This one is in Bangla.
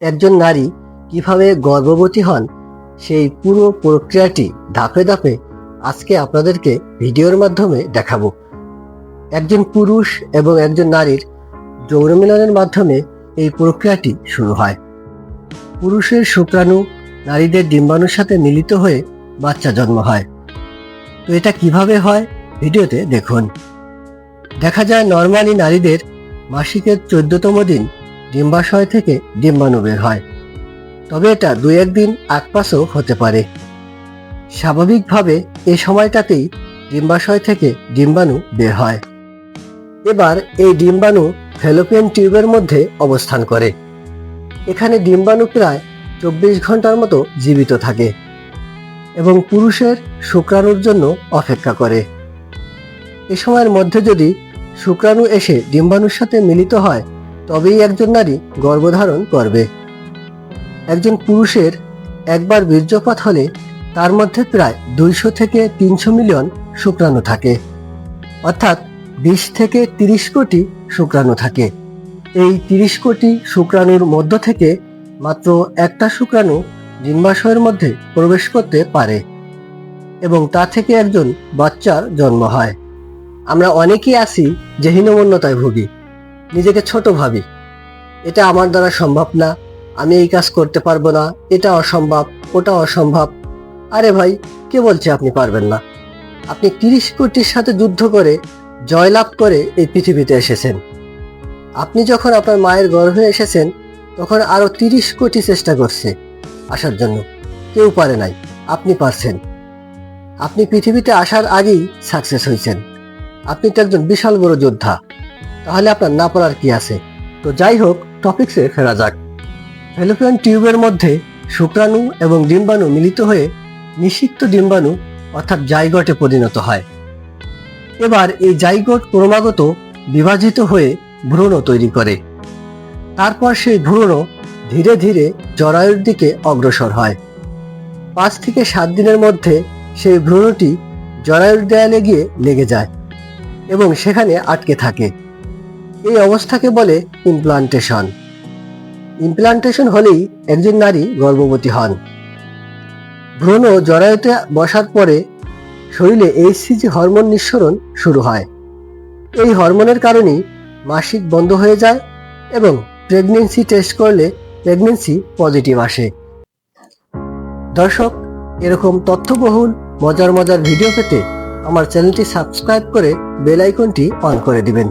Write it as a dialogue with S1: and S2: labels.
S1: একজন নারী কীভাবে গর্ভবতী হন সেই পুরো প্রক্রিয়াটি ধাপে ধাপে আজকে আপনাদেরকে ভিডিওর মাধ্যমে দেখাবো। একজন পুরুষ এবং একজন নারীর যৌন মিলনের মাধ্যমে এই প্রক্রিয়াটি শুরু হয়। পুরুষের শুক্রাণু নারীদের ডিম্বাণুর সাথে মিলিত হয়ে বাচ্চা জন্ম হয়। তো এটা কীভাবে হয়? ভিডিওতে দেখুন। দেখা যায়, নর্মালি নারীদের মাসিকের চোদ্দতম দিন ডিম্বাশয় থেকে ডিম্বাণু বের হয়। তবে এটা দু একদিন আগপাশও হতে পারে। স্বাভাবিকভাবে এ সময়টাতেই ডিম্বাশয় থেকে ডিম্বাণু বের হয়। এবার এই ডিম্বাণু ফেলোপিয়ান টিউবের মধ্যে অবস্থান করে। এখানে ডিম্বাণু প্রায় চব্বিশ ঘণ্টার মতো জীবিত থাকে এবং পুরুষের শুক্রাণুর জন্য অপেক্ষা করে। এ সময়ের মধ্যে যদি শুক্রাণু এসে ডিম্বাণুর সাথে মিলিত হয় তবেই একজন নারী গর্ভধারণ করবে। একজন পুরুষের একবার বীর্যপাত হলে তার মধ্যে প্রায় দুইশো থেকে তিনশো মিলিয়ন শুক্রাণু থাকে। অর্থাৎ বিশ থেকে তিরিশ কোটি শুক্রাণু থাকে। এই তিরিশ কোটি শুক্রাণুর মধ্য থেকে মাত্র একটা শুক্রাণু ডিম্বাশয়ের মধ্যে প্রবেশ করতে পারে এবং তা থেকে একজন বাচ্চার জন্ম হয়। আমরা অনেকেই আছি যে হীনমন্যতায় ভুগি। নিজেকে ছোট ভাবি। এটা আমার দ্বারা সম্ভব না। আমি এই কাজ করতে পারব না। এটা অসম্ভব, ওটা অসম্ভব। আরে ভাই, কে বলছে আপনি পারবেন না? আপনি তিরিশ কোটির সাথে যুদ্ধ করে, জয়লাভ করে এই পৃথিবীতে এসেছেন। আপনি যখন আপনার মায়ের গর্ভে এসেছেন, তখন আরও তিরিশ কোটি চেষ্টা করছে আসার জন্য। কেউ পারে নাই, আপনি পারছেন। আপনি পৃথিবীতে আসার আগেই সাকসেস হয়েছেন। আপনি তো একজন বিশাল বড় যোদ্ধা। তাহলে আপনার না পড়ার কি আছে? তো যাই হোক টপিক্সে ফেরা যাক। ফেলোপিয়ান টিউবের মধ্যে শুক্রাণু এবং ডিম্বাণু মিলিত হয়ে নিষিক্ত ডিম্বাণু অর্থাৎ জাইগটে পরিণত হয়। এবার এই জাইগট ক্রমাগত বিভাজিত হয়ে ভ্রূণ তৈরি করে। তারপর সেই ভ্রূণ ধীরে ধীরে জরায়ুর দিকে অগ্রসর হয়। পাঁচ থেকে সাত দিনের মধ্যে সেই ভ্রূণটি জরায়ুর দেয়ালে গিয়ে লেগে যায় এবং সেখানে আটকে থাকে। এই অবস্থাকে বলে ইমপ্লান্টেশন ইমপ্লান্টেশন হলেই একজন নারী গর্ভবতী হন। ভ্রূণ জরায়ুতে বসার পরে শরীরে এইচসিজি হরমোন নিঃসরণ শুরু হয়। এই হরমোনের কারণেই মাসিক বন্ধ হয়ে যায় এবং প্রেগনেন্সি টেস্ট করলে প্রেগনেন্সি পজিটিভ আসে। দর্শক, এরকম তথ্যবহুল, মজার মজার ভিডিও পেতে আমার চ্যানেলটি সাবস্ক্রাইব করে বেল আইকনটি অন করে দিবেন।